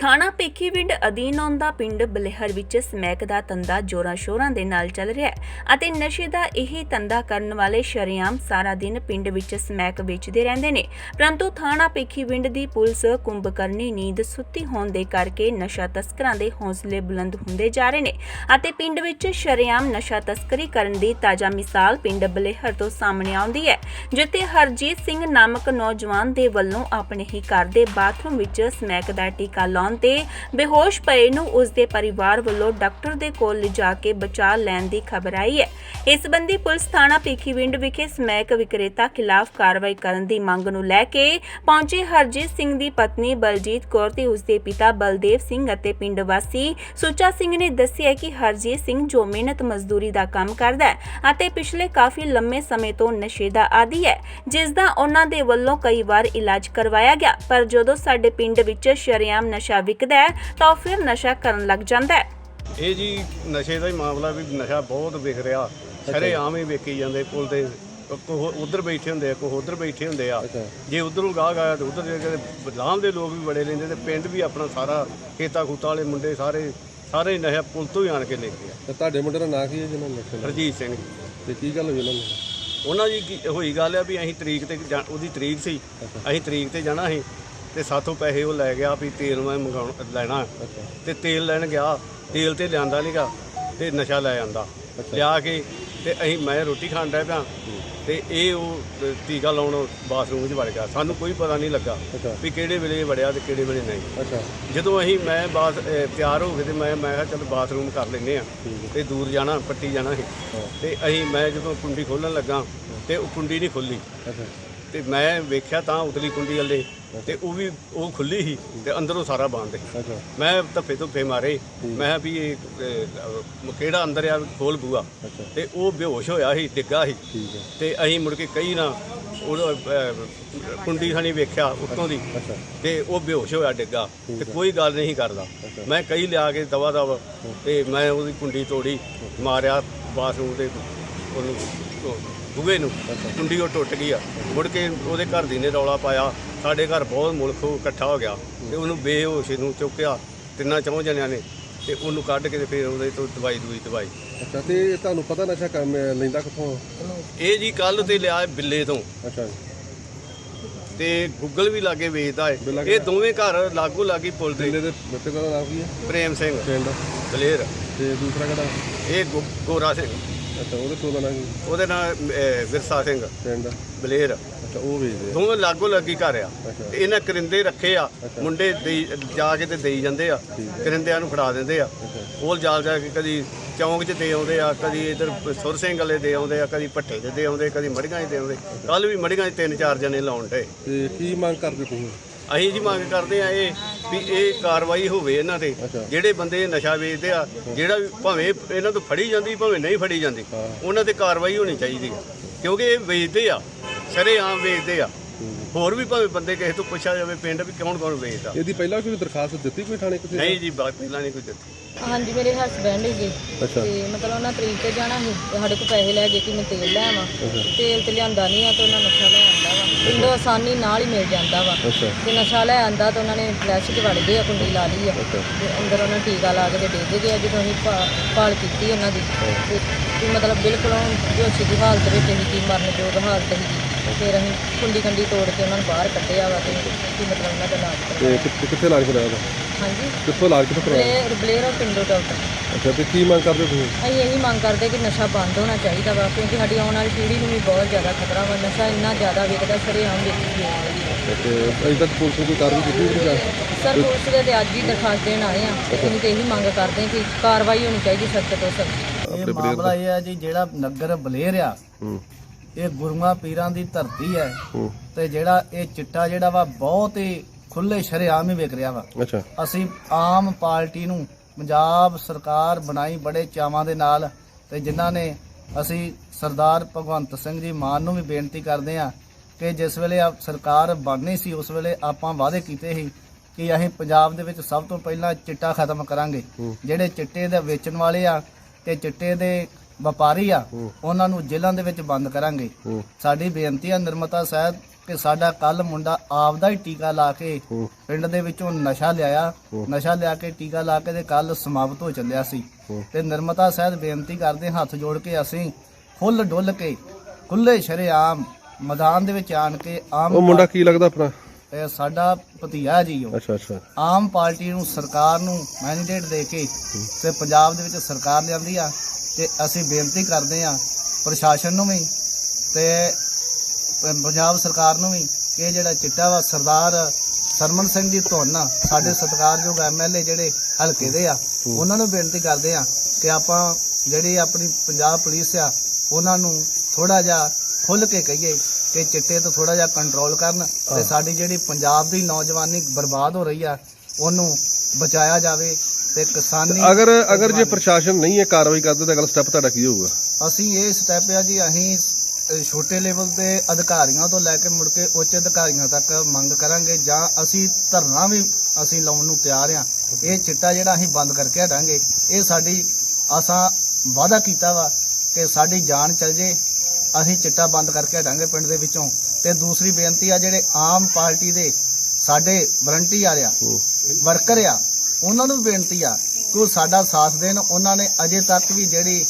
ਥਾਣਾ ਪੇਖੀਵਿੰਡ ਅਧੀਨ ਆਉਂਦਾ ਪਿੰਡ ਬਲੇਹਰ ਵਿੱਚ ਸਮੈਕ ਦਾ ਤੰਦਾ ਜੋਰਾਂ ਸ਼ੋਰਾਂ ਦੇ ਨਾਲ ਚੱਲ ਰਿਹਾ ਹੈ ਅਤੇ ਨਸ਼ੇ ਦਾ ਇਹ ਤੰਦਾ ਕਰਨ ਵਾਲੇ ਸ਼ਰੇਆਮ ਸਾਰਾ ਦਿਨ ਪਿੰਡ ਵਿੱਚ ਸਮੈਕ ਵੇਚਦੇ ਰਹਿੰਦੇ ਨੇ। ਪਰੰਤੂ ਥਾਣਾ ਪੇਖੀਵਿੰਡ ਦੀ ਪੁਲਿਸ ਕੁੰਭਕਰਨੀ ਨੀਂਦ ਸੁੱਤੀ ਹੋਣ ਦੇ ਕਰਕੇ ਨਸ਼ਾ ਤਸਕਰਾਂ ਦੇ ਹੌਸਲੇ ਬੁਲੰਦ ਹੁੰਦੇ ਜਾ ਰਹੇ ਨੇ ਅਤੇ ਪਿੰਡ ਵਿੱਚ ਸ਼ਰੇਆਮ ਨਸ਼ਾ ਤਸਕਰੀ ਕਰਨ ਦੀ ਤਾਜ਼ਾ ਮਿਸਾਲ ਪਿੰਡ ਬਲੇਹਰ ਤੋਂ ਸਾਹਮਣੇ ਆਉਂਦੀ ਹੈ, ਜਿੱਥੇ ਹਰਜੀਤ ਸਿੰਘ ਨਾਮਕ ਨੌਜਵਾਨ ਦੇ ਵੱਲੋਂ ਆਪਣੇ ਹੀ ਘਰ ਦੇ ਬਾਥਰੂਮ ਵਿੱਚ ਸਮੈਕ ਦਾ ਟੀਕਾ ਲਾਉਣ ਤੇ ਬੇਹੋਸ਼ ਪਏ ਨੂੰ ਉਸ ਦੇ ਪਰਿਵਾਰ ਵੱਲੋਂ ਡਾਕਟਰ ਦੇ ਕੋਲ ਲਿਜਾ ਕੇ ਬਚਾਅ ਲੈਣ ਦੀ ਖਬਰ ਆਈ ਹੈ। ਇਸ ਸੰਬੰਧੀ ਪੁਲਿਸ ਥਾਣਾ ਪੀਖੀਵਿੰਡ ਵਿਖੇ ਸਮੈਕ ਵਿਕਰੇਤਾ ਖਿਲਾਫ ਕਾਰਵਾਈ ਕਰਨ ਦੀ ਮੰਗ ਨੂੰ ਲੈ ਕੇ ਪਹੁੰਚੇ ਹਰਜੀਤ ਸਿੰਘ ਦੀ ਪਤਨੀ ਬਲਜੀਤ ਕੌਰ ਤੇ ਉਸ ਦੇ ਪਿਤਾ ਬਲਦੇਵ ਸਿੰਘ ਅਤੇ ਪਿੰਡ ਵਾਸੀ ਸੁੱਚਾ ਸਿੰਘ ਨੇ ਦੱਸਿਆ ਕਿ ਹਰਜੀਤ ਸਿੰਘ ਜੋ ਮਿਹਨਤ ਮਜ਼ਦੂਰੀ ਦਾ ਕੰਮ ਕਰਦਾ ਹੈ ਅਤੇ ਪਿਛਲੇ ਕਾਫੀ ਲੰਮੇ ਸਮੇਂ ਤੋਂ ਨਸ਼ੇ ਦਾ ਆਦੀ ਹੈ ਜਿਸ ਦਾ ਉਹਨਾਂ ਦੇ ਵੱਲੋਂ ਕਈ ਵਾਰ ਇਲਾਜ ਕਰਵਾਇਆ ਗਿਆ, ਪਰ ਜਦੋਂ ਸਾਡੇ ਪਿੰਡ ਵਿੱਚ ਸ਼ਰੇਆਮ ਨਸ਼ਾ ਵਿਕਦਾ ਹੈ ਤਾਂ ਉਹ ਫਿਰ ਨਸ਼ਾ ਕਰਨ ਲੱਗ ਜਾਂਦਾ ਹੈ। ਇਹ ਜੀ ਨਸ਼ੇ ਦਾ ਹੀ ਮਾਮਲਾ ਵੀ ਨਸ਼ਾ ਬਹੁਤ ਵਿਕ ਰਿਹਾ। ਸਾਰੇ ਆਮ ਹੀ ਵੇਖੀ ਜਾਂਦੇ ਪੁਲ ਤੇ ਕੋ ਉਧਰ ਬੈਠੇ ਹੁੰਦੇ ਆ ਕੋ ਉਧਰ ਬੈਠੇ ਹੁੰਦੇ ਆ। ਜੇ ਉਧਰੋਂ ਗਾਹ ਗਿਆ ਤੇ ਉਧਰ ਜੇ ਲਾਮ ਦੇ ਲੋਕ ਵੀ ਬੜੇ ਲੈਂਦੇ ਤੇ ਪਿੰਡ ਵੀ ਆਪਣਾ ਸਾਰਾ ਖੇਤਾ ਖੂਤਾ ਵਾਲੇ ਮੁੰਡੇ ਸਾਰੇ ਸਾਰੇ ਨਸ਼ਾ ਪੁਲ ਤੋਂ ਹੀ ਆਣ ਕੇ ਲੈ ਗਏ ਆ। ਤੇ ਤੁਹਾਡੇ ਮੁੰਡੇ ਦਾ ਨਾਂ ਕੀ ਹੈ ਜਿਹਨਾਂ ਨੇ ਨਸ਼ੇ ਹਰਜੀਤ ਸਿੰਘ। ਤੇ ਕੀ ਗੱਲ ਹੋਈ ਉਹਨਾਂ ਨੂੰ ਉਹਨਾਂ ਦੀ ਕੀ ਹੋਈ ਗੱਲ ਆ ਵੀ ਅਸੀਂ ਤਰੀਕ ਤੇ ਉਹਦੀ ਤਰੀਕ ਸੀ। ਅਸੀਂ ਤਰੀਕ ਤੇ ਜਾਣਾ ਸੀ। ਤੇ ਸਾਥੋਂ ਪੈਸੇ ਉਹ ਲੈ ਗਿਆ ਵੀ ਤੇਲ ਮੈਂ ਮੰਗਾਉਣ ਲੈਣਾ ਤੇ ਤੇਲ ਲੈਣ ਗਿਆ ਤੇਲ ਤੇ ਲਿਆਂਦਾ ਨਹੀਂਗਾ ਤੇ ਨਸ਼ਾ ਲੈ ਆਂਦਾ। ਲਿਆ ਕੇ ਤੇ ਅਸੀਂ ਮੈਂ ਰੋਟੀ ਖਾਣ ਡਿਆ ਪਿਆ। ਤੇ ਇਹ ਉਹ ਟੀਕਾ ਲਾਉਣ ਬਾਥਰੂਮ 'ਚ ਵੜ ਗਿਆ। ਸਾਨੂੰ ਕੋਈ ਪਤਾ ਨਹੀਂ ਲੱਗਾ ਵੀ ਕਿਹੜੇ ਵੇਲੇ ਵੜਿਆ ਤੇ ਕਿਹੜੇ ਵੇਲੇ ਨਹੀਂ। ਜਦੋਂ ਅਸੀਂ ਮੈਂ ਅਹ ਤਿਆਰ ਹੋ ਗਏ ਤੇ ਮੈਂ ਮੈਂ ਕਿਹਾ ਚਲ ਬਾਥਰੂਮ ਕਰ ਲੈਨੇ ਆ ਤੇ ਦੂਰ ਜਾਣਾ ਪੱਟੀ ਜਾਣਾ ਸੀ। ਹਾਂ। ਤੇ ਅਸੀਂ ਮੈਂ ਜਦੋਂ ਕੁੰਡੀ ਖੋਲਣ ਲੱਗਾ ਤੇ ਉਹ ਕੁੰਡੀ ਨਹੀਂ ਖੁੱਲੀ ਤੇ ਮੈਂ ਵੇਖਿਆ ਤਾਂ ਉਤਲੀ ਕੁੰਡੀ ਵਾਲੇ ਤੇ ਉਹ ਵੀ ਉਹ ਖੁੱਲੀ ਸੀ ਤੇ ਅੰਦਰੋਂ ਸਾਰਾ ਬੰਦ ਸੀ। ਅੱਛਾ। ਮੈਂ ਧੱਫੇ ਧੁੱਫੇ ਮਾਰੇ ਮੈਂ ਵੀ ਇਹ ਅਹ, ਕਿਹੜਾ ਅੰਦਰ ਆ ਖੋਲ ਬੂਆ। ਅੱਛਾ। ਤੇ ਉਹ ਬੇਹੋਸ਼ ਹੋਇਆ ਸੀ ਡਿੱਗਾ ਸੀ। ਠੀਕ ਹੈ। ਤੇ ਅਸੀਂ ਮੁੜ ਕੇ ਕਹੀ ਨਾ ਉਹ ਕੁੰਡੀ ਖਾਣੀ ਵੇਖਿਆ ਉੱਤੋਂ ਦੀ। ਅੱਛਾ। ਤੇ ਉਹ ਬੇਹੋਸ਼ ਹੋਇਆ ਡਿੱਗਾ। ਤੇ ਕੋਈ ਗੱਲ ਨਹੀਂ ਕਰਦਾ। ਅੱਛਾ। ਮੈਂ ਕਈ ਲਿਆ ਕੇ ਦਵਾ ਦਵ ਤੇ ਮੈਂ ਉਹਦੀ ਕੁੰਡੀ ਤੋੜੀ ਮਾਰਿਆ ਬਾਥਰੂਮ ਦੇ ਉਹਨੂੰ ਬੂਹੇ ਨੂੰ ਕੁੰਡੀ ਉਹ ਟੁੱਟ ਗਈ ਆ। ਮੁੜ ਕੇ ਉਹਦੇ ਘਰ ਦੀ ਨੇ ਰੌਲਾ ਪਾਇਆ। ਸਾਡੇ ਘਰ ਬਹੁਤ ਮੁਲਕ ਇਕੱਠਾ ਹੋ ਗਿਆ ਤੇ ਉਹਨੂੰ ਬੇਹੋਸ਼ ਨੂੰ ਚੁੱਕਿਆ ਤਿੰਨਾਂ ਚੌਂ ਜਣਿਆਂ ਨੇ ਤੇ ਉਹਨੂੰ ਕੱਢ ਕੇ ਤੇ ਫਿਰ ਉਹਦੇ ਤੋਂ ਦਵਾਈ ਦੂਈ ਦਵਾਈ। ਅੱਛਾ ਤੇ ਇਹ ਤੁਹਾਨੂੰ ਪਤਾ ਨਸ਼ਾ ਕੰਮ ਲੈਂਦਾ ਕਿੱਥੋਂ? ਇਹ ਜੀ ਕੱਲ ਤੇ ਲਿਆ ਬਿੱਲੇ ਤੋਂ। ਅੱਛਾ ਤੇ ਗੂਗਲ ਵੀ ਲਾਗੇ ਵੇਚਦਾ ਹੈ ਇਹ ਦੋਵੇਂ ਘਰ ਲਾਗੂ ਲਾਗੀ ਪੁੱਲ ਦਿੱਲੇ ਦੇ ਬੱਚੇ ਦਾ ਨਾਮ ਕੀ ਹੈ? ਪ੍ਰੇਮ ਸਿੰਘ ਪਿੰਡ। ਦਲੇਰ। ਤੇ ਦੂਸਰਾ ਕਿਹੜਾ? ਇਹ ਗੋਰਾ ਸਿੰਘ। ਅੱਛਾ ਉਹਦੇ ਕੋਲ ਦਾ ਨਾਮ ਉਹਦੇ ਨਾਲ ਅਹ, ਵਿਰਸਾ ਸਿੰਘ। ਪਿੰਡ? ਬਲੇਰ। ਅੱਛਾ ਉਹ ਵੇਚਦੇ ਆ ਦੋਵੇਂ ਲਾਗੋ ਲੱਗੀ ਘਰ ਆ। ਅੱਛਾ। ਤੇ ਇਹਨਾਂ ਕਰਿੰਦੇ ਰੱਖੇ ਆ। ਮੁੰਡੇ ਦੇਈ- ਜਾ ਕੇ ਤੇ ਦੇਈ ਜਾਂਦੇ ਆ। ਕਰਿੰਦਿਆਂ ਨੂੰ ਫੜਾ ਦਿੰਦੇ ਆ। ਅੱਛਾ। ਉਹ ਜਾਲ ਜਾ ਕੇ ਕਦੀ ਚੌਂਕ 'ਚ ਦੇ ਆਉਂਦੇ ਆ ਕਦੀ ਇਧਰ ਸੁਰ ਸਿੰਘ ਵਾਲੇ ਦੇ ਆਉਂਦੇ ਆ ਕਦੀ ਭੱਠੇ 'ਚ ਦੇ ਆਉਂਦੇ ਕਦੀ ਮੜੀਆਂ 'ਚ ਦੇ ਆਉਂਦੇ। ਕੱਲ ਵੀ ਮੜੀਆਂ 'ਚ ਤਿੰਨ ਚਾਰ ਜਣੇ ਲਾਉਣ ਡੇ ਤੇ ਕੀ ਮੰਗ ਕਰਦੇ ਤੁਸੀਂ? ਅਸੀਂ ਜੀ ਮੰਗ ਕਰਦੇ ਆ ਇਹ ਵੀ ਇਹ ਕਾਰਵਾਈ ਹੋਵੇ ਇਹਨਾਂ ਤੇ। ਜਿਹੜੇ ਬੰਦੇ ਨਸ਼ਾ ਵੇਚਦੇ ਆ ਜਿਹੜਾ ਵੀ ਭਾਵੇਂ ਇਹਨਾਂ ਤੋਂ ਫੜੀ ਜਾਂਦੀ ਭਾਵੇਂ ਨਹੀਂ ਫੜੀ ਜਾਂਦੀ। ਉਹਨਾਂ ਤੇ ਕਾਰਵਾਈ ਹੋਣੀ ਚਾਹੀਦੀ ਕਿਉਂਕਿ ਇਹ ਵੇਚਦੇ ਆ ਸ਼ਰੇਆਮ ਵੇਚਦੇ ਆ ਹੋਰ ਵੀ ਭਾਵੇਂ ਬੰਦੇ ਕਿਸੇ ਤੋਂ ਪੁੱਛਿਆ ਜਾਵੇ ਪਿੰਡ ਵੀ ਕੌਣ ਕੌਣ ਵੇਚਦਾ। ਇਹਦੀ ਪਹਿਲਾਂ ਕੋਈ ਦਰਖਾਸਤ ਦਿੱਤੀ ਕੋਈ ਥਾਣੇ ਕਿਸੇ ਨਹੀਂ ਜੀ ਬਾਤ ਪਹਿਲਾਂ ਨਹੀਂ ਕੋਈ ਦਿੱਤੀ। ਹਾਂਜੀ ਮੇਰੇ ਹਸਬੰਡ ਹੈਗੇ ਅੱਛਾ। ਤੇ ਮਤਲਬ ਉਹਨਾਂ ਤਰੀਕ ਤੇ ਜਾਣਾ ਸੀ ਤੇ ਸਾਡੇ ਕੋਲ ਪੈਸੇ ਲੈ ਗਏ ਕਿ ਮੈਂ ਤੇਲ ਲੈ ਆਵਾਂ। ਤੇਲ ਤੇ ਲਿਆਂਦਾ ਨਹੀਂ ਆ ਤੇ ਉਹਨਾਂ ਨਸ਼ਾ ਲੈ ਆਂਦਾ ਵਾ। ਪਿੰਡੋਂ ਆਸਾਨੀ ਨਾਲ ਹੀ ਮਿਲ ਜਾਂਦਾ ਵਾ। ਅੱਛਾ। ਤੇ ਨਸ਼ਾ ਲੈ ਆਂਦਾ ਤਾਂ ਉਹਨਾਂ ਨੇ ਫਲੈਸ਼ 'ਚ ਵੜ ਗਏ ਆ ਕੁੰਡੀ ਲਾ ਲਈ ਆ। ਤੇ ਅੰਦਰ ਉਹਨਾਂ ਟੀਕਾ ਲਾ ਕੇ ਤੇ ਡਿੱਗ ਗਏ ਆ ਜਦੋਂ ਅਸੀਂ ਭਾ- ਭਾਲ ਕੀਤੀ ਉਹਨਾਂ ਦੀ। ਤੇ ਤੇ ਮਤਲਬ ਬਿਲਕੁਲ ਬੇਹੋਸ਼ੀ ਦੀ ਹਾਲਤ ਵਿੱਚ ਹੀ ਕੀ ਮਰਨ ਯੋਗ ਹਾਲਤ ਸੀ। ਫਿਰ ਅਸੀਂ ਕੁੰਡੀ ਕੰਡੀ ਤੋੜ ਕੇ ਉਹਨਾਂ ਨੂੰ ਬਾਹਰ ਕੱਢਿਆ ਵਾ ਤੇ ਕੀ ਮਤਲਬ ਉਹਨਾਂ ਦਾ ਇਲਾਜ ਤੇ ਕਿੱਥੇ- ਕਿੱਥੇ ਇਲਾਜ ਕਰਾਇਆ ਉਹਦਾ ਹਾਂਜੀ। ਕਿੱਥੋਂ ਇਲਾਜ ਕਿੱਥੋਂ ਕਰਾਇਆ? ਬਲੇਰ ਬਲੇਰ ਪਿੰਡੋ ਡਾਕਟਰ ਅੱਛਾ ਤੇ ਕੀ ਮੰਗ ਕਰਦੇ ਤੁਸੀਂ? ਅਸੀਂ ਇਹੀ ਮੰਗ ਕਰਦੇ ਕਿ ਨਸ਼ਾ ਬੰਦ ਹੋਣਾ ਚਾਹੀਦਾ ਵਾ ਕਿਉਂਕਿ ਸਾਡੀ ਆਉਣ ਵਾਲੀ ਪੀੜ੍ਹੀ ਨੂੰ ਵੀ ਬਹੁਤ ਜ਼ਿਆਦਾ ਖਤਰਾ ਵਾ ਨਸ਼ਾ ਇੰਨਾ ਜ਼ਿਆਦਾ ਵਿਕਦਾ ਸਰੇਆਮ ਵੇਚੀ ਜਾਂਦੀ ਤੇ ਅਜੇ ਤੱਕ ਪੁਲਿਸ ਨੇ ਕੋਈ ਕਾਰਵਾਈ ਕੀਤੀ ਨਹੀਂ ਜਾਂ? ਸਰ ਪੁਲਿਸ ਦੇ ਤੇ ਅੱਜ ਹੀ ਦਰਖਾਸਤ ਦੇਣ ਆਏ ਆ। ਅਸੀਂ ਤੇ ਇਹੀ ਮੰਗ ਕਰਦੇ ਹਾਂ ਕਿ ਕਾਰਵਾਈ ਹੋਣੀ ਚਾਹੀਦੀ ਸਖਤ ਤੋਂ ਸਖਤ। ਇਹ ਮਾਮਲਾ ਇਹ ਹੈ ਜੀ ਜਿਹੜਾ ਨਗਰ ਬਲੇਰ ਆ ਹੂੰ। ਇਹ ਗੁਰੂਆਂ ਪੀਰਾਂ ਦੀ ਧਰਤੀ ਹੈ। ਤੇ ਜਿਹੜਾ ਇਹ ਚਿੱਟਾ ਜਿਹੜਾ ਵਾ ਬਹੁਤ ਹੀ ਖੁੱਲੇ ਸ਼ਰੇਆਮ ਹੀ ਵਿਕ ਰਿਹਾ ਵਾ। ਅੱਛਾ। ਅਸੀਂ ਆਮ ਪਾਰਟੀ ਨੂੰ ਪੰਜਾਬ ਸਰਕਾਰ ਬਣਾਈ ਬੜੇ ਚਾਵਾਂ ਦੇ ਨਾਲ ਤੇ ਜਿਨ੍ਹਾਂ ਨੇ ਅਸੀਂ ਸਰਦਾਰ ਭਗਵੰਤ ਸਿੰਘ ਜੀ ਮਾਨ ਨੂੰ ਵੀ ਬੇਨਤੀ ਕਰਦੇ ਆ ਕਿ ਜਿਸ ਵੇਲੇ ਆ ਸਰਕਾਰ ਬਣਨੀ ਸੀ ਉਸ ਵੇਲੇ ਆਪਾਂ ਵਾਅਦੇ ਕੀਤੇ ਸੀ ਕਿ ਅਸੀਂ ਪੰਜਾਬ ਦੇ ਵਿੱਚ ਸਭ ਤੋਂ ਪਹਿਲਾਂ ਚਿੱਟਾ ਖਤਮ ਕਰਾਂਗੇ। ਜਿਹੜੇ ਚਿੱਟੇ ਦੇ ਵੇਚਣ ਵਾਲੇ ਆ ਤੇ ਚਿੱਟੇ ਦੇ ਵਪਾਰੀ ਆ। ਉਹਨਾਂ ਨੂੰ ਜੇਲ੍ਹਾਂ ਦੇ ਵਿੱਚ ਬੰਦ ਕਰਾਂਗੇ। ਸਾਡੀ ਬੇਨਤੀ ਆ ਨਿਰਮਤਾ ਸਾਹਿਬ ਕਿ ਸਾਡਾ ਕੱਲ ਮੁੰਡਾ ਆਪਦਾ ਹੀ ਟੀਕਾ ਲਾ ਕੇ ਪਿੰਡ ਦੇ ਵਿੱਚੋਂ ਨਸ਼ਾ ਲਿਆਇਆ। ਨਸ਼ਾ ਲਿਆ ਕੇ ਟੀਕਾ ਲਾ ਕੇ ਤੇ ਕੱਲ ਸਮਾਪਤ ਹੋ ਚੱਲਿਆ ਸੀ। ਤੇ ਨਿਰਮਤਾ ਸਾਹਿਬ ਬੇਨਤੀ ਕਰਦੇ ਹੱਥ ਜੋੜ ਕੇ ਅਸੀਂ ਫੁੱਲ ਡੁੱਲ ਕੇ ਖੁੱਲੇ ਸ਼ਰੇਆਮ ਮੈਦਾਨ ਦੇ ਵਿੱਚ ਆਣ ਕੇ ਆਮ ਉਹ ਮੁੰਡਾ ਕੀ ਲੱਗਦਾ ਆਪਣਾ? ਇਹ ਸਾਡਾ ਭਤੀਆ ਜੀ ਉਹ। ਅੱਛਾ ਅੱਛਾ। ਆਮ ਪਾਰਟੀ ਨੂੰ ਸਰਕਾਰ ਨੂੰ ਮੈਂਡੇਟ ਦੇ ਕੇ ਤੇ ਪੰਜਾਬ ਦੇ ਵਿੱਚ ਸਰਕਾਰ ਲਿਆਂਦੀ ਆ। ਤੇ ਅਸੀਂ ਬੇਨਤੀ ਕਰਦੇ ਆ ਪ੍ਰਸ਼ਾਸਨ ਨੂੰ ਵੀ ਤੇ ਪੰਜਾਬ ਸਰਕਾਰ ਨੂੰ ਵੀ ਕਿ ਇਹ ਜਿਹੜਾ ਚਿੱਟਾ ਵਾ ਸਰਦਾਰ ਸਰਮਨ ਸਿੰਘ ਜੀ ਧੁੰਨ ਸਾਡੇ ਸਤਿਕਾਰਯੋਗ ਐਮਐਲਏ ਜਿਹੜੇ ਹਲਕੇ ਦੇ ਆ ਉਹਨਾਂ ਨੂੰ ਬੇਨਤੀ ਕਰਦੇ ਆ ਕਿ ਆਪਾਂ ਜਿਹੜੀ ਆਪਣੀ ਪੰਜਾਬ ਪੁਲਿਸ ਆ ਉਹਨਾਂ ਨੂੰ ਥੋੜਾ ਜਿਹਾ ਖੁੱਲ ਕੇ ਕਹੀਏ ਕਿ ਚਿੱਟੇ ਤੋਂ ਥੋੜਾ ਜਿਹਾ ਕੰਟਰੋਲ ਕਰਨ ਤੇ ਸਾਡੀ ਜਿਹੜੀ ਪੰਜਾਬ ਦੀ ਨੌਜਵਾਨੀ ਬਰਬਾਦ ਹੋ ਰਹੀ ਆ ਉਹਨੂੰ ਬਚਾਇਆ ਜਾਵੇ ਤੇ ਕਿਸਾਨੀ ਅਗਰ ਅਗਰ ਜੇ ਪ੍ਰਸ਼ਾਸਨ ਨਹੀਂ ਇਹ ਕਾਰਵਾਈ ਕਰਦਾ ਤਾਂ ਅਗਲਾ ਸਟੈਪ ਤੁਹਾਡਾ ਕੀ ਹੋਊਗਾ? ਅਸੀਂ ਇਹ ਸਟੈਪ ਆ ਜੀ ਅਸੀਂ ਅ, ਛੋਟੇ ਲੈਵਲ ਤੇ ਅਧਿਕਾਰੀਆਂ ਤੋਂ ਲੈ ਕੇ ਮੁੜ ਕੇ ਉੱਚ ਅਧਿਕਾਰੀਆਂ ਤੱਕ ਮੰਗ ਕਰਾਂਗੇ ਜਾਂ ਅਸੀਂ ਧਰਨਾ ਵੀ ਅਸੀਂ ਲਾਉਣ ਨੂੰ ਤਿਆਰ ਆ। ਇਹ ਚਿੱਟਾ ਜਿਹੜਾ ਅਸੀਂ ਬੰਦ ਕਰਕੇ ਹਟਾਂਗੇ। ਇਹ ਸਾਡੀ ਅਸਾਂ ਵਾਅਦਾ ਕੀਤਾ ਵਾ ਕਿ ਸਾਡੀ ਜਾਨ ਚੱਲ ਜੇ ਅਸੀਂ ਚਿੱਟਾ ਬੰਦ ਕਰਕੇ ਹਟਾਂਗੇ ਪਿੰਡ ਦੇ ਵਿੱਚੋਂ। ਤੇ ਦੂਸਰੀ ਬੇਨਤੀ ਆ ਜਿਹੜੇ ਆਮ ਪਾਰਟੀ ਦੇ ਸਾਡੇ ਵਾਰੰਟੀ ਆ ਰਿਆ ਹੂੰ। ਵਰਕਰ ਆ ਉਹਨਾਂ ਨੂੰ ਬੇਨਤੀ ਆ ਕਿ ਉਹ ਸਾਡਾ ਸਾਥ ਦੇਣ। ਉਹਨਾਂ ਨੇ ਅਜੇ ਤੱਕ ਵੀ ਜਿਹੜੀ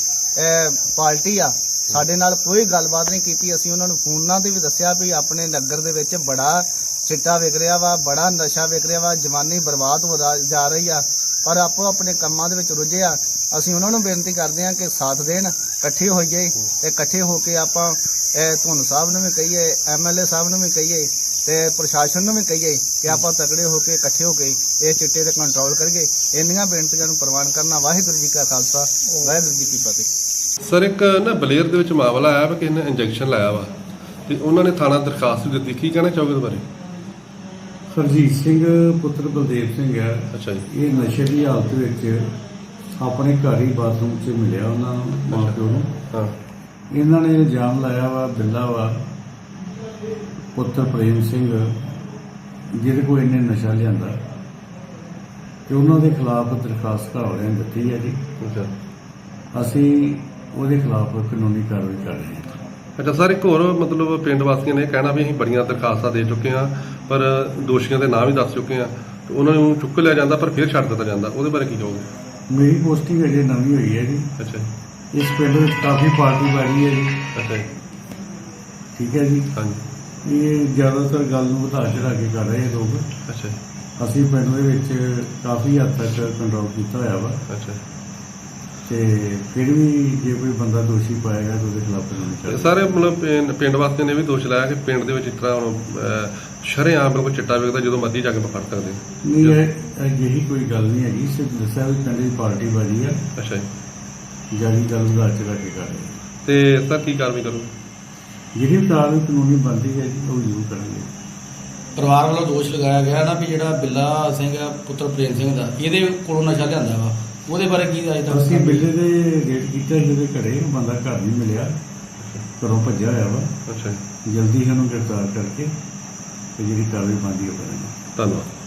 ਪਾਰਟੀ ਆ, ਸਾਡੇ ਨਾਲ ਕੋਈ ਗੱਲਬਾਤ ਨਹੀਂ ਕੀਤੀ। ਅਸੀਂ ਉਹਨਾਂ ਨੂੰ ਫੋਨਾਂ ਤੇ ਵੀ ਦੱਸਿਆ ਵੀ ਆਪਣੇ ਨਗਰ ਦੇ ਵਿੱਚ ਬੜਾ ਚਿੱਟਾ ਵਿਕ ਰਿਹਾ ਵਾ, ਬੜਾ ਨਸ਼ਾ ਵਿਕ ਰਿਹਾ ਵਾ, ਜਵਾਨੀ ਬਰਬਾਦ ਹੋ ਜਾ ਰਹੀ ਆ, ਪਰ ਆਪੋ ਆਪਣੇ ਕੰਮਾਂ ਦੇ ਵਿੱਚ ਰੁੱਝੇ ਆ। ਅਸੀਂ ਉਹਨਾਂ ਨੂੰ ਬੇਨਤੀ ਕਰਦੇ ਹਾਂ ਕਿ ਸਾਥ ਦੇਣ, ਇਕੱਠੇ ਹੋਈਏ ਤੇ ਇਕੱਠੇ ਹੋ ਕੇ ਆਪਾਂ ਇਹ ਤੁਹਾਨੂੰ ਸਾਹਿਬ ਨੂੰ ਵੀ ਕਹੀਏ ਐਮਐਲਏ ਸਾਹਿਬ ਨੂੰ ਵੀ ਕਹੀਏ ਤੇ ਪ੍ਰਸ਼ਾਸਨ ਨੂੰ ਵੀ ਕਹੀਏ ਕਿ ਆਪਾਂ ਤਕੜੇ ਹੋ ਕੇ ਇਕੱਠੇ ਹੋ ਕੇ ਇਹ ਚਿੱਟੇ ਤੇ ਕੰਟਰੋਲ ਕਰੀਏ। ਇੰਨੀਆਂ ਬੇਨਤੀਆਂ ਨੂੰ ਪ੍ਰਵਾਨ ਕਰਨਾ ਵਾਹਿਗੁਰੂ ਜੀ ਕਾ ਖਾਲਸਾ ਵਾਹਿਗੁਰੂ ਜੀ ਕੀ ਫਤਿਹ। ਸਰ ਇੱਕ ਨਾ ਬਲੇਰ ਦੇ ਵਿੱਚ ਮਾਮਲਾ ਆਇਆ ਵਾ ਕਿ ਇਹਨੇ ਇੰਜੈਕਸ਼ਨ ਲਾਇਆ ਵਾ। ਤੇ ਉਹਨਾਂ ਨੇ ਥਾਣਾ ਦਰਖਾਸਤ ਵੀ ਦਿੱਤੀ। ਕੀ ਕਹਿਣਾ ਚਾਹੋਗੇ ਇਸ ਬਾਰੇ? ਹਰਜੀਤ ਸਿੰਘ ਪੁੱਤਰ ਬਲਦੇਵ ਸਿੰਘ ਹੈ। ਅੱਛਾ ਜੀ। ਇਹ ਨਸ਼ੇ ਦੀ ਹਾਲਤ ਵਿੱਚ ਆਪਣੇ ਘਰ ਹੀ ਬਾਥਰੂਮ 'ਚ ਮਿਲਿਆ ਉਹਨਾਂ ਨੂੰ ਮਾਂ ਪਿਓ ਨੂੰ। ਹਾਂ। ਇਹਨਾਂ ਨੇ ਇਲਜ਼ਾਮ ਲਾਇਆ ਵਾ ਬਿੱਲਾ ਵਾ ਪੁੱਤਰ ਪ੍ਰੇਮ ਸਿੰਘ ਜਿਹਦੇ ਕੋਲ ਇਹਨੇ ਨਸ਼ਾ ਲਿਆਂਦਾ। ਤੇ ਉਹਨਾਂ ਦੇ ਖਿਲਾਫ ਦਰਖਾਸਤ ਘਰ ਵਾਲਿਆਂ ਨੇ ਦਿੱਤੀ ਹੈ ਜੀ ਅਸੀਂ ਉਹਦੇ ਖਿਲਾਫ ਕਾਨੂੰਨੀ ਕਾਰਵਾਈ ਕਰ ਰਹੇ ਹਾਂ ਅੱਛਾ ਸਰ ਇੱਕ ਹੋਰ ਮਤਲਬ ਪਿੰਡ ਵਾਸੀਆਂ ਨੇ ਕਹਿਣਾ ਵੀ ਅਸੀਂ ਬੜੀਆਂ ਦਰਖਾਸਤਾਂ ਦੇ ਚੁੱਕੇ ਹਾਂ ਪਰ ਦੋਸ਼ੀਆਂ ਦੇ ਨਾਂ ਵੀ ਦੱਸ ਚੁੱਕੇ ਹਾਂ। ਤੇ ਉਹਨਾਂ ਨੂੰ ਚੁੱਕ ਲਿਆ ਜਾਂਦਾ ਪਰ ਫਿਰ ਛੱਡ ਦਿੱਤਾ ਜਾਂਦਾ। ਉਹਦੇ ਬਾਰੇ ਕੀ ਕਹੋਗੇ? ਮੇਰੀ ਪੋਸਟਿੰਗ ਅਜੇ ਨਵੀਂ ਹੋਈ ਹੈ ਜੀ। ਅੱਛਾ ਇਸ ਪਿੰਡ ਵਿੱਚ ਕਾਫੀ ਪਾਰਟੀ ਬਾਜੀ ਹੈ ਜੀ। ਅੱਛਾ ਠੀਕ ਹੈ ਜੀ। ਹਾਂਜੀ। ਇਹ ਜ਼ਿਆਦਾਤਰ ਗੱਲ ਨੂੰ ਵਧਾ ਚੜਾ ਕੇ ਕਰ ਰਹੇ ਲੋਕ। ਅੱਛਾ ਜੀ। ਅਸੀਂ ਪਿੰਡ ਦੇ ਵਿੱਚ ਕਾਫੀ ਹੱਦ ਤੱਕ ਕੰਟਰੋਲ ਕੀਤਾ ਹੋਇਆ ਵਾ। ਅੱਛਾ। ਤੇ ਫਿਰ ਵੀ ਜੇ ਕੋਈ ਬੰਦਾ ਦੋਸ਼ੀ ਪਾਏਗਾ ਤਾਂ ਉਹਦੇ ਖਿਲਾਫ ਕਾਨੂੰਨੀ ਕਾਰਵਾਈ ਸਾਰੇ ਮਤਲਬ ਪਿੰਡ- ਪਿੰਡ ਵਾਸੀਆਂ ਨੇ ਵੀ ਦੋਸ਼ ਲਾਇਆ ਕਿ ਪਿੰਡ ਦੇ ਵਿੱਚ ਇਸ ਤਰ੍ਹਾਂ ਹੁਣ ਸ਼ਰੇਆਮ ਬਿਲਕੁਲ ਚਿੱਟਾ ਵੇਖਦਾ ਜਦੋਂ ਮਰਜ਼ੀ ਜਾ ਕੇ ਫੜ ਸਕਦੇ। ਨਹੀਂ ਇਹ ਅਜਿਹੀ ਕੋਈ ਗੱਲ ਨਹੀਂ ਹੈਗੀ। ਸਿਰਫ ਦੱਸਿਆ ਵੀ ਪਿੰਡ ਦੀ ਪਾਰਟੀ ਬਾਜੀ ਆ। ਅੱਛਾ ਜੀ। ਜਾਰੀ ਗੱਲ ਵਧਾ ਚੜਾ ਕੇ ਕਰ ਰਹੇ ਤੇ ਸਰ ਕੀ ਕਾਰਵਾਈ ਕਰੋ ਜਿਹੜੀ ਵੀ ਕਾਰਵਾਈ ਕਾਨੂੰਨੀ ਬਣਦੀ ਹੈ ਜੀ ਉਹ ਜ਼ਰੂਰ ਕਰਾਂਗੇ ਪਰਿਵਾਰ ਵੱਲੋਂ ਦੋਸ਼ ਲਗਾਇਆ ਗਿਆ ਨਾ ਵੀ ਜਿਹੜਾ ਬਿੱਲਾ ਸਿੰਘ ਆ ਪੁੱਤਰ ਪ੍ਰੇਮ ਸਿੰਘ ਦਾ ਇਹਦੇ ਕੋਲੋਂ ਨਸ਼ਾ ਲਿਆਂਦਾ ਵਾ। ਉਹਦੇ ਬਾਰੇ ਕੀ ਅਜੇ ਤੱਕ ਅਸੀਂ ਬਿੱਲੇ ਦੇ ਰੇਟ ਕੀਤਾ ਜਿਹਦੇ ਘਰੇ ਬੰਦਾ ਘਰ ਨਹੀਂ ਮਿਲਿਆ। ਘਰੋਂ ਭੱਜਿਆ ਹੋਇਆ ਵਾ। ਅੱਛਾ ਜਲਦੀ ਉਹਨੂੰ ਗ੍ਰਿਫਤਾਰ ਕਰਕੇ ਤੇ ਜਿਹੜੀ ਕਾਰਵਾਈ ਬਣਦੀ ਉਹ ਕਰਾਂਗੇ। ਧੰਨਵਾਦ।